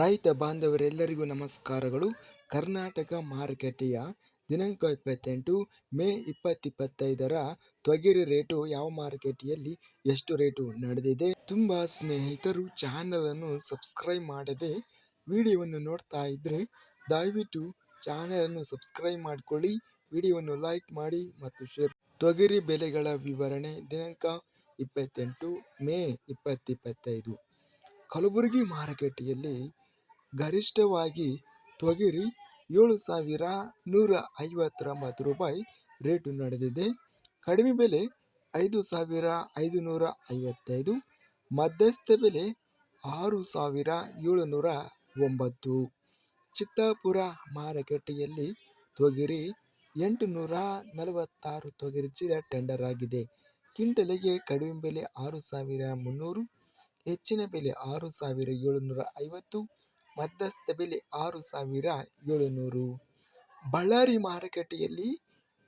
ರೈತ ಬಾಂಧವರೆಲ್ಲರಿಗೂ ನಮಸ್ಕಾರಗಳು. ಕರ್ನಾಟಕ ಮಾರುಕಟ್ಟೆಯ ದಿನಾಂಕ ಇಪ್ಪತ್ತೆಂಟು ಮೇ ಇಪ್ಪತ್ತಿಪ್ಪತ್ತೈದರ ತೊಗರಿ ರೇಟು ಯಾವ ಮಾರುಕಟ್ಟೆಯಲ್ಲಿ ಎಷ್ಟು ರೇಟು ನಡೆದಿದೆ? ತುಂಬ ಸ್ನೇಹಿತರು ಚಾನಲನ್ನು ಸಬ್ಸ್ಕ್ರೈಬ್ ಮಾಡದೆ ವಿಡಿಯೋವನ್ನು ನೋಡ್ತಾ ಇದ್ದರೆ ದಯವಿಟ್ಟು ಚಾನಲನ್ನು ಸಬ್ಸ್ಕ್ರೈಬ್ ಮಾಡಿಕೊಳ್ಳಿ, ವಿಡಿಯೋವನ್ನು ಲೈಕ್ ಮಾಡಿ ಮತ್ತು ಶೇರ್ ತೊಗರಿ ಬೆಲೆಗಳ ವಿವರಣೆ ದಿನಾಂಕ ಇಪ್ಪತ್ತೆಂಟು ಮೇ ಇಪ್ಪತ್ತಿಪ್ಪತ್ತೈದು. ಕಲಬುರಗಿ ಮಾರುಕಟ್ಟೆಯಲ್ಲಿ ಗರಿಷ್ಠವಾಗಿ ತೊಗರಿ ಏಳು ಸಾವಿರ ನೂರ ಐವತ್ತೊಂಬತ್ತು ರೂಪಾಯಿ ರೇಟು ನಡೆದಿದೆ. ಕಡಿಮೆ ಬೆಲೆ ಐದು ಸಾವಿರ ಐದುನೂರ ಐವತ್ತೈದು, ಮಧ್ಯಸ್ಥ ಬೆಲೆ ಆರು ಸಾವಿರ ಏಳುನೂರ ಒಂಬತ್ತು. ಚಿತ್ತಾಪುರ ಮಾರುಕಟ್ಟೆಯಲ್ಲಿ ತೊಗರಿ ಎಂಟು ನೂರ ನಲವತ್ತಾರು ತೊಗರಿ ಚೀಲ ಟೆಂಡರ್ ಆಗಿದೆ. ಕಿಂಟಲಿಗೆ ಕಡಿಮೆ ಬೆಲೆ ಆರು ಸಾವಿರ ಮುನ್ನೂರು, ಹೆಚ್ಚಿನ ಬೆಲೆ ಆರು ಸಾವಿರ ಏಳುನೂರ ಐವತ್ತು ಮಧ್ಯಸ್ಥ ಬೆಲೆ ಆರು ಸಾವಿರ ಏಳುನೂರು. ಬಳ್ಳಾರಿ ಮಾರುಕಟ್ಟೆಯಲ್ಲಿ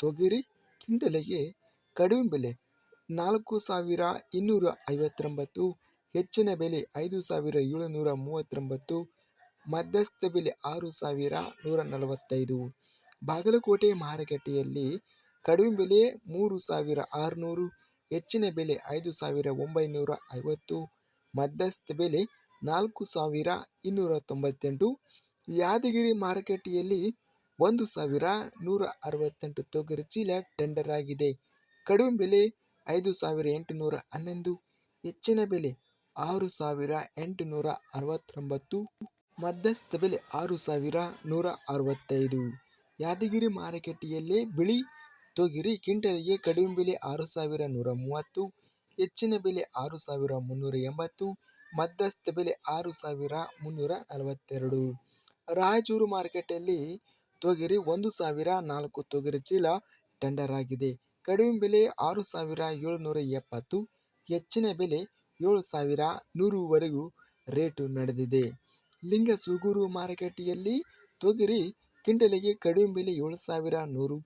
ತೊಗರಿ ಕಿಂಡಲೆಗೆ ಕಡಿಮೆ ಬೆಲೆ ನಾಲ್ಕು ಸಾವಿರ ಇನ್ನೂರ ಐವತ್ತೊಂಬತ್ತು, ಹೆಚ್ಚಿನ ಬೆಲೆ ಐದು ಸಾವಿರ ಏಳುನೂರ ಮೂವತ್ತೊಂಬತ್ತು, ಮಧ್ಯಸ್ಥ ಬೆಲೆ ಆರು ಸಾವಿರ ನೂರ ನಲವತ್ತೈದು. ಬಾಗಲಕೋಟೆ ಮಾರುಕಟ್ಟೆಯಲ್ಲಿ ಕಡಿಮೆ ಬೆಲೆ ಮೂರು ಸಾವಿರ ಆರುನೂರು, ಹೆಚ್ಚಿನ ಬೆಲೆ ಐದು ಸಾವಿರ ಒಂಬೈನೂರ ಐವತ್ತು, ಮಧ್ಯಸ್ಥ ಬೆಲೆ ನಾಲ್ಕು ಸಾವಿರ ಇನ್ನೂರ ತೊಂಬತ್ತೆಂಟು. ಯಾದಗಿರಿ ಮಾರುಕಟ್ಟೆಯಲ್ಲಿ ಒಂದು ಸಾವಿರ ನೂರ ಅರವತ್ತೆಂಟು ತೊಗರಿ ಚೀಲ ಟೆಂಡರ್ ಆಗಿದೆ. ಕಡಿಮೆ ಬೆಲೆ ಐದು ಸಾವಿರ ಎಂಟುನೂರ ಹನ್ನೊಂದು. ಹೆಚ್ಚಿನ ಬೆಲೆ ಆರು ಸಾವಿರ ಎಂಟುನೂರ ಅರವತ್ತೊಂಬತ್ತು. ಮಧ್ಯಸ್ಥ ಬೆಲೆ ಆರು ಸಾವಿರ ನೂರ ಅರವತ್ತೈದು. ಯಾದಗಿರಿ ಮಾರುಕಟ್ಟೆಯಲ್ಲಿ ಬಿಳಿ ತೊಗರಿ ಕ್ವಿಂಟಲ್ಗೆ ಕಡಿಮೆ ಬೆಲೆ ಆರು ಸಾವಿರ ನೂರ ಮೂವತ್ತು. ಹೆಚ್ಚಿನ ಬೆಲೆ ಆರು ಸಾವಿರ ಮುನ್ನೂರ ಎಂಬತ್ತು. ಮಧ್ಯಸ್ಥ ಬೆಲೆ ಆರು ಸಾವಿರ ಮುನ್ನೂರ ನಲವತ್ತೆರಡು. ರಾಯಚೂರು ಮಾರುಕಟ್ಟೆಯಲ್ಲಿ ತೊಗರಿ ಒಂದು ಸಾವಿರ ನಾಲ್ಕು ತೊಗರಿ ಚೀಲ ಟೆಂಡರ್ ಆಗಿದೆ. ಕಡಿಮೆ ಬೆಲೆ ಆರು ಸಾವಿರ ಏಳುನೂರ ಎಪ್ಪತ್ತು, ಹೆಚ್ಚಿನ ಬೆಲೆ ಏಳು ಸಾವಿರ ನೂರುವರೆಗೂ ರೇಟು ನಡೆದಿದೆ. ಲಿಂಗಸೂಗೂರು ಮಾರುಕಟ್ಟೆಯಲ್ಲಿ ತೊಗರಿ ಕಿಂಡಲಿಗೆ ಕಡಿಮೆ ಬೆಲೆ ಏಳು ಸಾವಿರ ನೂರು,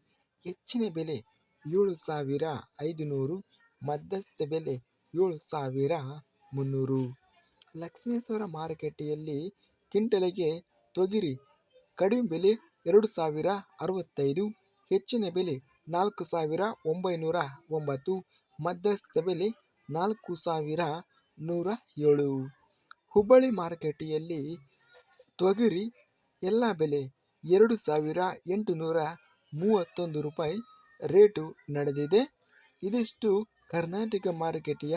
ಹೆಚ್ಚಿನ ಬೆಲೆ ಏಳು ಸಾವಿರ ಐದುನೂರು, ಮಧ್ಯಸ್ಥ ಬೆಲೆ ಏಳು ಸಾವಿರ ಮುನ್ನೂರು. ಲಕ್ಷ್ಮೇಶ್ವರ ಮಾರುಕಟ್ಟೆಯಲ್ಲಿ ಕಿಂಟಲೆಗೆ ತೊಗರಿ, ಕಡಿಮೆ ಬೆಲೆ ಎರಡು ಸಾವಿರ ಅರವತ್ತೈದು, ಹೆಚ್ಚಿನ ಬೆಲೆ ನಾಲ್ಕು ಸಾವಿರ ಒಂಬೈನೂರ ಒಂಬತ್ತು, ಮಧ್ಯಸ್ಥ ಬೆಲೆ ನಾಲ್ಕು ಸಾವಿರ ನೂರ ಏಳು. ಹುಬ್ಬಳ್ಳಿ ಮಾರುಕಟ್ಟೆಯಲ್ಲಿ ತೊಗರಿ ಎಲ್ಲ ಬೆಲೆ ಎರಡು ಸಾವಿರ ಎಂಟುನೂರ ಮೂವತ್ತೊಂದು ರೂಪಾಯಿ ರೇಟು ನಡೆದಿದೆ. ಇದಿಷ್ಟು ಕರ್ನಾಟಕ ಮಾರುಕಟ್ಟೆಯ